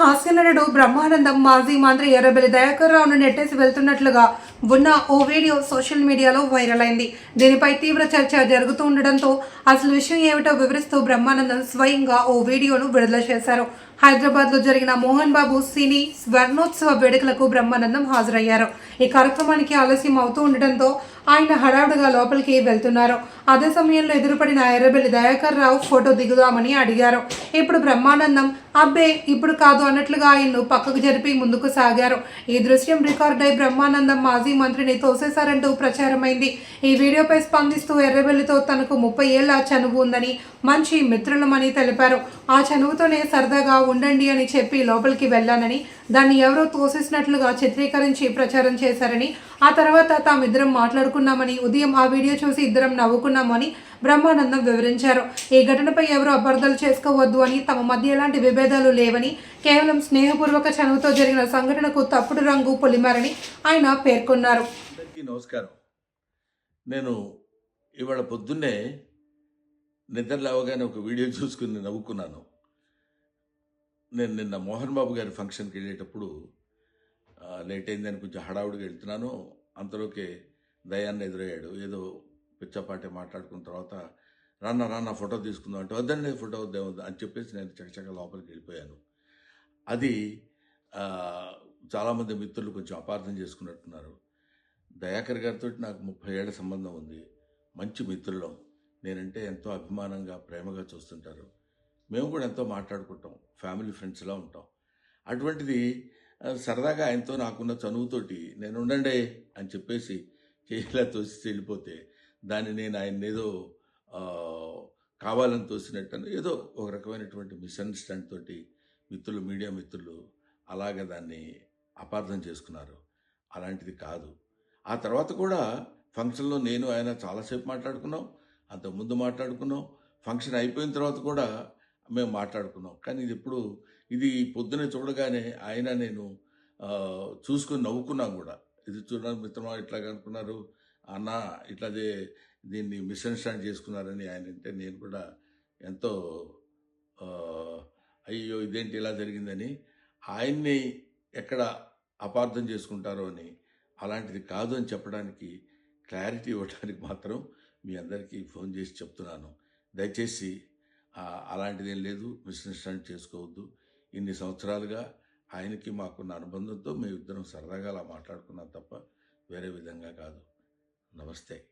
హాస్యనటుడు బ్రహ్మానందం మాజీ మంత్రి ఎర్రబెల్లి దయాకర్ రావును నెట్టేసి వెళ్తున్నట్లుగా ఉన్న ఓ వీడియో సోషల్ మీడియాలో వైరల్ అయింది. దీనిపై తీవ్ర చర్చ జరుగుతూ ఉండడంతో అసలు విషయం ఏమిటో వివరిస్తూ బ్రహ్మానందం స్వయంగా ఓ వీడియోను విడుదల చేశారు. హైదరాబాద్లో జరిగిన మోహన్ బాబు సినీ స్వర్ణోత్సవ వేడుకలకు బ్రహ్మానందం హాజరయ్యారు. ఈ కార్యక్రమానికి ఆలస్యం అవుతూ ఉండడంతో ఆయన హడావుడిగా లోపలికి వెళ్తున్నారు. అదే సమయంలో ఎదురుపడిన ఎర్రబెల్లి దయాకర్ రావు ఫోటో దిగుదామని అడిగారు. ఇప్పుడు బ్రహ్మానందం అబ్బే ఇప్పుడు కాదు అన్నట్లుగా ఆయన్ను పక్కకు జరిపి ముందుకు సాగారు. ఈ దృశ్యం రికార్డ్ అయి బ్రహ్మానందం మాజీ మంత్రిని తోసేశారంటూ ప్రచారమైంది. ఈ వీడియోపై స్పందిస్తూ ఎర్రబెల్లితో తనకు ముప్పై ఏళ్ళ చనువు ఉందని మంచి మిత్రులమని తెలిపారు. ఆ చనువుతోనే సరదాగా ఉండండి అని చెప్పి లోపలికి వెళ్ళానని దాన్ని ఎవరో తోసేసినట్లుగా చిత్రీకరించి ప్రచారం చేశారని ఆ తర్వాత తామిద్దరం మాట్లాడుకున్నామని ఉదయం ఆ వీడియో చూసి ఇద్దరం నవ్వుకున్నామని బ్రహ్మానందం వివరించారు. ఈ ఘటనపై ఎవరు అపార్థాలు చేసుకోవద్దు అని తమ మధ్య ఎలాంటి విభేదాలు లేవని కేవలం స్నేహపూర్వక చనువుతో జరిగిన సంఘటనకు తప్పుడు రంగు పొలిమారని ఆయన పేర్కొన్నారు. నమస్కారం. నేను ఇవాళ పొద్దున్నే నిద్ర లేవగానే ఒక వీడియో చూసుకుని నవ్వుకున్నాను. నేను నిన్న మోహన్ బాబు గారి ఫంక్షన్కి వెళ్ళేటప్పుడు లేట్ అయిందని కొంచెం హడావుడిగా వెళ్తున్నాను. అంతలోకే దయాన్ని ఎదురయ్యాడు. ఏదో పిచ్చపాటే మాట్లాడుకున్న తర్వాత రాన్న రాన్న ఫోటో తీసుకుందాం అంటే వద్దండి ఫోటో వద్దే వద్దు అని చెప్పేసి నేను చకచక లోపలికి వెళ్ళిపోయాను. అది చాలామంది మిత్రులు కొంచెం అపార్థం చేసుకున్నట్టున్నారు. దయాకర్ గారితో నాకు ముప్పై ఏళ్ళ సంబంధం ఉంది. మంచి మిత్రులం. నేనంటే ఎంతో అభిమానంగా ప్రేమగా చూస్తుంటారు. మేము కూడా ఎంతో మాట్లాడుకుంటాం. ఫ్యామిలీ ఫ్రెండ్స్లా ఉంటాం. అటువంటిది సరదాగా ఆయనతో నాకున్న చనువుతోటి నేను ఉండండి అని చెప్పేసి చేయిలా తోసి వెళ్ళిపోతే దాన్ని నేను ఆయన ఏదో కావాలని తోసినట్టు ఏదో ఒక రకమైనటువంటి మిస్అండర్స్టాండ్ తోటి మిత్రులు మీడియా మిత్రులు అలాగే దాన్ని అపార్థం చేసుకున్నారు. అలాంటిది కాదు. ఆ తర్వాత కూడా ఫంక్షన్లో నేను ఆయన చాలాసేపు మాట్లాడుకున్నాం. అంతకుముందు మాట్లాడుకున్నాం. ఫంక్షన్ అయిపోయిన తర్వాత కూడా మేము మాట్లాడుకున్నాం. కానీ ఇది ఇప్పుడు ఇది పొద్దునే చూడగానే ఆయన నేను చూసుకొని నవ్వుకున్నాం కూడా. ఇది చూడడానికి మిత్రమా ఇట్లా అనుకున్నారు అన్న ఇట్లాదే దీన్ని మిస్అండర్స్టాండ్ చేసుకున్నారని ఆయన అంటే నేను కూడా ఎంతో అయ్యో ఇదేంటి ఇలా జరిగిందని ఆయన్ని ఎక్కడ అపార్థం చేసుకుంటారో అని అలాంటిది కాదు అని చెప్పడానికి క్లారిటీ ఇవ్వడానికి మాత్రం మీ అందరికీ ఫోన్ చేసి చెప్తున్నాను. దయచేసి అలాంటిది ఏం లేదు మిస్అండర్స్టాండ్ చేసుకోవద్దు. ఇన్ని సంవత్సరాలుగా ఆయనకి మాకున్న అనుబంధంతో మేము ఇద్దరం సరదాగా అలా మాట్లాడుకున్నాం తప్ప వేరే విధంగా కాదు. నమస్తే.